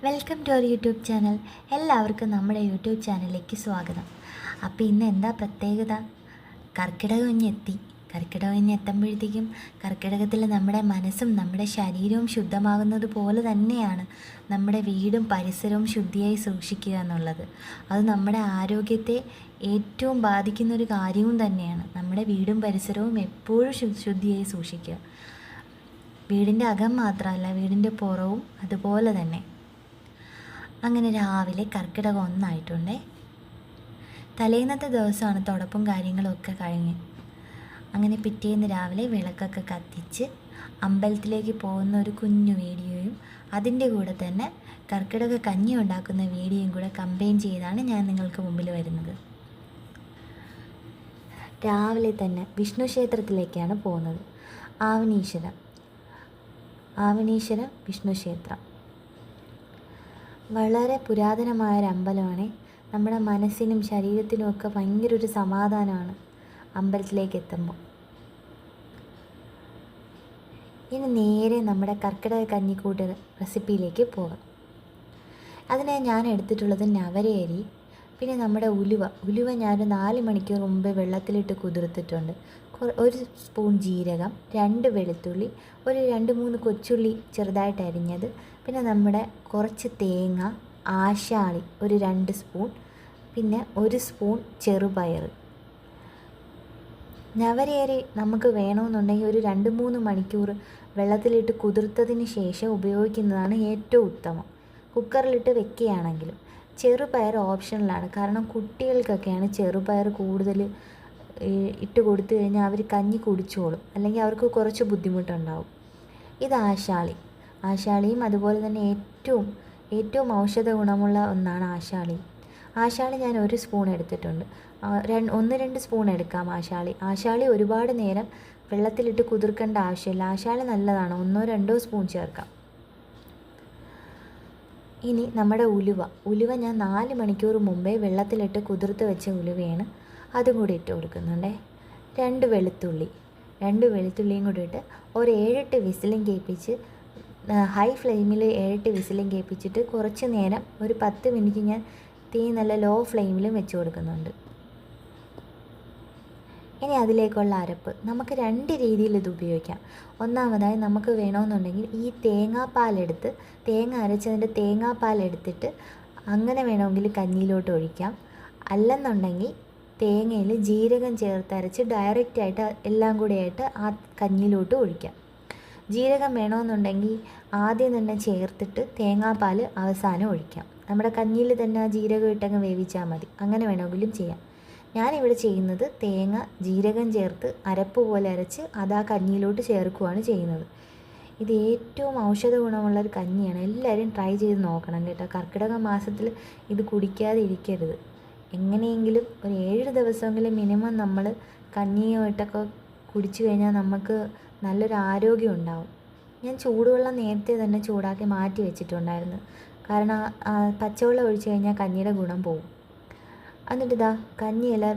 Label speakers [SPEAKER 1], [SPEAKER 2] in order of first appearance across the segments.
[SPEAKER 1] Welcome to our YouTube channel. എല്ലാവർക്കും നമ്മുടെ YouTube ചാനലിലേക്ക് സ്വാഗതം. അപ്പോൾ ഇന്ന് എന്താ പ്രത്യേകത? കർക്കിടക ഇനി എത്തി കർക്കിടകം ഇനി എത്തുമ്പോഴത്തേക്കും കർക്കിടകത്തിൽ നമ്മുടെ മനസ്സും നമ്മുടെ ശരീരവും ശുദ്ധമാകുന്നത് പോലെ തന്നെയാണ് നമ്മുടെ വീടും പരിസരവും ശുദ്ധിയായി സൂക്ഷിക്കുക എന്നുള്ളത്. അത് നമ്മുടെ ആരോഗ്യത്തെ ഏറ്റവും ബാധിക്കുന്ന ഒരു കാര്യവും തന്നെയാണ്. നമ്മുടെ വീടും പരിസരവും എപ്പോഴും ശുദ്ധിയായി സൂക്ഷിക്കുക. വീടിന്റെ അകം മാത്രമല്ല വീടിന്റെ പുറവും അതുപോലെ തന്നെ. അങ്ങനെ രാവിലെ കർക്കിടകം ഒന്നായിട്ടുണ്ടേ. തലേന്നത്തെ ദിവസമാണ് തുടപ്പും കാര്യങ്ങളും ഒക്കെ കഴിഞ്ഞ്. അങ്ങനെ പിറ്റേന്ന് രാവിലെ വിളക്കൊക്കെ കത്തിച്ച് അമ്പലത്തിലേക്ക് പോകുന്ന ഒരു കുഞ്ഞു വീഡിയോയും അതിന്റെ കൂടെ തന്നെ കർക്കിടക കഞ്ഞി ഉണ്ടാക്കുന്ന വീഡിയോയും കൂടെ കമ്പൈൻ ചെയ്താണ് ഞാൻ നിങ്ങൾക്ക് മുമ്പിൽ വരുന്നത്. രാവിലെ തന്നെ വിഷ്ണു ക്ഷേത്രത്തിലേക്കാണ് പോകുന്നത്. ആവനീശ്വരം ആവനീശ്വരം വിഷ്ണു ക്ഷേത്രം. വളരെ പുരാതനമായ ഒരു അമ്പലമാണ്. നമ്മുടെ മനസ്സിനും ശരീരത്തിനും ഒക്കെ ഭയങ്കര ഒരു സമാധാനമാണ് അമ്പലത്തിലേക്ക് എത്തുമ്പോൾ. ഇനി നേരെ നമ്മുടെ കർക്കിടക കഞ്ഞിക്കൂട്ട് റെസിപ്പിയിലേക്ക് പോകാം. അതിനെ ഞാൻ എടുത്തിട്ടുള്ളത് നവരയരി പിന്നെ നമ്മുടെ ഉലുവ. ഉലുവ ഞാൻ നാല് മണിക്കൂർ മുമ്പ് വെള്ളത്തിലിട്ട് കുതിർത്തിട്ടുണ്ട്. ഒരു സ്പൂൺ ജീരകം രണ്ട് വെളുത്തുള്ളി ഒരു രണ്ട് മൂന്ന് കൊച്ചുള്ളി ചെറുതായിട്ട് അരിഞ്ഞത്. പിന്നെ നമ്മുടെ കുറച്ച് തേങ്ങ ആശാളി ഒരു രണ്ട് സ്പൂൺ. പിന്നെ ഒരു സ്പൂൺ ചെറുപയർ നവരയരി നമുക്ക് വേണമെന്നുണ്ടെങ്കിൽ ഒരു രണ്ട് മൂന്ന് മണിക്കൂർ വെള്ളത്തിലിട്ട് കുതിർത്തതിന് ശേഷം ഉപയോഗിക്കുന്നതാണ് ഏറ്റവും ഉത്തമം. കുക്കറിലിട്ട് വെക്കുകയാണെങ്കിലും ചെറുപയർ ഓപ്ഷണലാണ് കാരണം കുട്ടികൾക്കൊക്കെയാണ് ചെറുപയർ കൂടുതൽ ഇട്ട് കൊടുത്തു കഴിഞ്ഞാൽ അവർ കഞ്ഞി കുടിച്ചോളും. അല്ലെങ്കിൽ അവർക്ക് കുറച്ച് ബുദ്ധിമുട്ടുണ്ടാവും. ഇത് ആശാളി. ആശാളിയും അതുപോലെ തന്നെ ഏറ്റവും ഏറ്റവും ഔഷധ ഗുണമുള്ള ഒന്നാണ് ആശാളി. ആശാളി ഞാൻ ഒരു സ്പൂൺ എടുത്തിട്ടുണ്ട്. ഒന്ന് രണ്ട് സ്പൂൺ എടുക്കാം ആശാളി. ആശാളി ഒരുപാട് നേരം വെള്ളത്തിലിട്ട് കുതിർക്കേണ്ട ആവശ്യമില്ല. ആശാളി നല്ലതാണ്. ഒന്നോ രണ്ടോ സ്പൂൺ ചേർക്കാം. ഇനി നമ്മുടെ ഉലുവ. ഉലുവ ഞാൻ നാല് മണിക്കൂർ മുമ്പേ വെള്ളത്തിലിട്ട് കുതിർത്ത് വെച്ച ഉലുവയാണ്. അതും കൂടി ഇട്ട് കൊടുക്കുന്നുണ്ടേ. രണ്ട് വെളുത്തുള്ളി രണ്ട് വെളുത്തുള്ളിയും കൂടി ഇട്ട് ഒരു ഏഴെട്ട് വിസിലും കേൾപ്പിച്ച് ഹൈ ഫ്ലെയിമിൽ ഏഴെട്ട് വിസിലും കേൾപ്പിച്ചിട്ട് കുറച്ച് നേരം ഒരു പത്ത് മിനിറ്റ് ഞാൻ തീ നല്ല ലോ ഫ്ലെയിമിലും വെച്ച് കൊടുക്കുന്നുണ്ട്. ഇനി അതിലേക്കുള്ള അരപ്പ്. നമുക്ക് രണ്ട് രീതിയിൽ ഇത് ഉപയോഗിക്കാം. ഒന്നാമതായി നമുക്ക് വേണമെന്നുണ്ടെങ്കിൽ ഈ തേങ്ങാപ്പാലെടുത്ത് തേങ്ങ അരച്ചതിന്റെ തേങ്ങാപ്പാലെടുത്തിട്ട് അങ്ങനെ വേണമെങ്കിൽ കഞ്ഞിയിലോട്ട് ഒഴിക്കാം. അല്ലെന്നുണ്ടെങ്കിൽ തേങ്ങയിൽ ജീരകം ചേർത്തരച്ച് ഡയറക്റ്റായിട്ട് എല്ലാം കൂടിയായിട്ട് ആ കഞ്ഞിയിലോട്ട് ഒഴിക്കാം. ജീരകം വേണമെന്നുണ്ടെങ്കിൽ ആദ്യം തന്നെ ചേർത്തിട്ട് തേങ്ങാപ്പാൽ അവസാനം ഒഴിക്കാം. നമ്മുടെ കഞ്ഞിയിൽ തന്നെ ആ ജീരകം ഇട്ടങ്ങ് വേവിച്ചാൽ മതി. അങ്ങനെ വേണമെങ്കിലും ചെയ്യാം. ഞാനിവിടെ ചെയ്യുന്നത് തേങ്ങ ജീരകം ചേർത്ത് അരപ്പ് പോലെ അരച്ച് അത് ആ കഞ്ഞിയിലോട്ട് ചേർക്കുകയാണ് ചെയ്യുന്നത്. ഇത് ഏറ്റവും ഔഷധ ഗുണമുള്ള ഒരു കഞ്ഞിയാണ്. എല്ലാവരും ട്രൈ ചെയ്ത് നോക്കണം കേട്ടോ. കർക്കിടക മാസത്തിൽ ഇത് കുടിക്കാതെ ഇരിക്കരുത് എങ്ങനെയെങ്കിലും ഒരു ഏഴ് ദിവസമെങ്കിലും മിനിമം നമ്മൾ കഞ്ഞിയായിട്ടൊക്കെ കുടിച്ചു കഴിഞ്ഞാൽ നമുക്ക് നല്ലൊരു ആരോഗ്യം ഉണ്ടാവും. ഞാൻ ചൂടുവെള്ളം നേരത്തെ തന്നെ ചൂടാക്കി മാറ്റി വെച്ചിട്ടുണ്ടായിരുന്നു. കാരണം പച്ചവെള്ളം ഒഴിച്ചു കഴിഞ്ഞാൽ കഞ്ഞിയുടെ ഗുണം പോകും എന്നിട്ട് ഇതാ കഞ്ഞിയെല്ലാം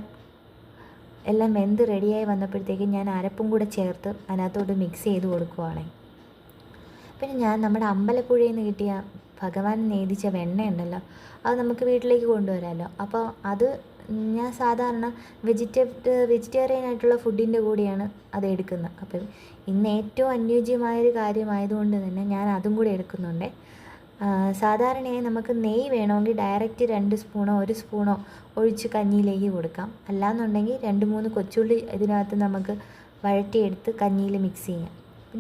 [SPEAKER 1] എല്ലാം വെന്ത് റെഡിയായി വന്നപ്പോഴത്തേക്കും ഞാൻ അരപ്പും കൂടെ ചേർത്ത് അതിനകത്തോട്ട് മിക്സ് ചെയ്ത് കൊടുക്കുവാണേ. പിന്നെ ഞാൻ നമ്മുടെ അമ്പലപ്പുഴയിൽ നിന്ന് കിട്ടിയ ഭഗവാൻ നേദിച്ച വെണ്ണയുണ്ടല്ലോ അത് നമുക്ക് വീട്ടിലേക്ക് കൊണ്ടുവരാമല്ലോ അപ്പോൾ അത് ഞാൻ സാധാരണ വെജിറ്റേ വെജിറ്റേറിയൻ ആയിട്ടുള്ള ഫുഡിന്റെ കൂടെയാണ് അത് എടുക്കുന്നത്. അപ്പം ഇന്ന് ഏറ്റവും അനുയോജ്യമായൊരു കാര്യമായതുകൊണ്ട് തന്നെ ഞാൻ അതും കൂടെ എടുക്കുന്നുണ്ട്. സാധാരണയായി നമുക്ക് നെയ്യ് വേണമെങ്കിൽ ഡയറക്റ്റ് രണ്ട് സ്പൂണോ ഒരു സ്പൂണോ ഒഴിച്ച് കഞ്ഞിയിലേക്ക് കൊടുക്കാം. അല്ലാന്നുണ്ടെങ്കിൽ രണ്ട് മൂന്ന് കൊച്ചുള്ളി ഇതിനകത്ത് നമുക്ക് വഴറ്റിയെടുത്ത് കഞ്ഞിയിൽ മിക്സ് ചെയ്യാം.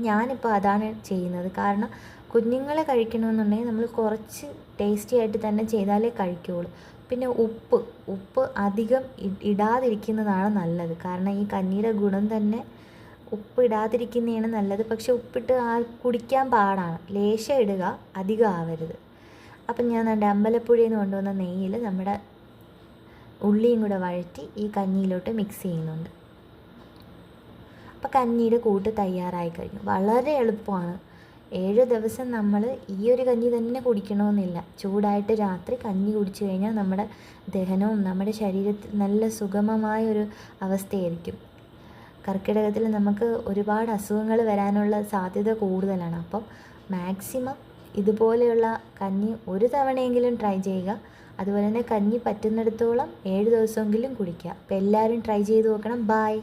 [SPEAKER 1] ഞാനിപ്പോൾ അതാണ് ചെയ്യുന്നത്. കാരണം കുഞ്ഞുങ്ങളെ കഴിക്കണമെന്നുണ്ടെങ്കിൽ നമ്മൾ കുറച്ച് ടേസ്റ്റി ആയിട്ട് തന്നെ ചെയ്താലേ കഴിക്കുകയുള്ളൂ പിന്നെ ഉപ്പ് ഉപ്പ് അധികം ഇടാതിരിക്കുന്നതാണ് നല്ലത്. കാരണം ഈ കഞ്ഞിയുടെ ഗുണം തന്നെ ഉപ്പ് ഇടാതിരിക്കുന്നതാണ് നല്ലത്. പക്ഷെ ഉപ്പിട്ട് ആ കുടിക്കാൻ പാടാണ്. ലേശം ഇടുക അധികം ആവരുത്. അപ്പം ഞാൻ നമ്മുടെ അമ്പലപ്പുഴയിൽ നിന്ന് കൊണ്ടുവന്ന നെയ്യിൽ നമ്മുടെ ഉള്ളിയും കൂടെ വഴറ്റി ഈ കഞ്ഞിയിലോട്ട് മിക്സ് ചെയ്യുന്നുണ്ട്. അപ്പോൾ കഞ്ഞിയുടെ കൂട്ട് തയ്യാറായി കഴിഞ്ഞു. വളരെ എളുപ്പമാണ്. ഏഴ് ദിവസം നമ്മൾ ഈ ഒരു കഞ്ഞി തന്നെ കുടിക്കണമെന്നില്ല. ചൂടായിട്ട് രാത്രി കഞ്ഞി കുടിച്ചു കഴിഞ്ഞാൽ നമ്മുടെ ദഹനവും നമ്മുടെ ശരീരത്തിൽ നല്ല സുഗമമായ ഒരു അവസ്ഥയായിരിക്കും. കർക്കിടകത്തിൽ നമുക്ക് ഒരുപാട് അസുഖങ്ങൾ വരാനുള്ള സാധ്യത കൂടുതലാണ്. അപ്പം മാക്സിമം ഇതുപോലെയുള്ള കഞ്ഞി ഒരു തവണയെങ്കിലും ട്രൈ ചെയ്യുക. അതുപോലെ തന്നെ കഞ്ഞി പറ്റുന്നിടത്തോളം ഏഴ് ദിവസമെങ്കിലും കുടിക്കുക. അപ്പോൾ എല്ലാവരും ട്രൈ ചെയ്ത് നോക്കണം. ബായ്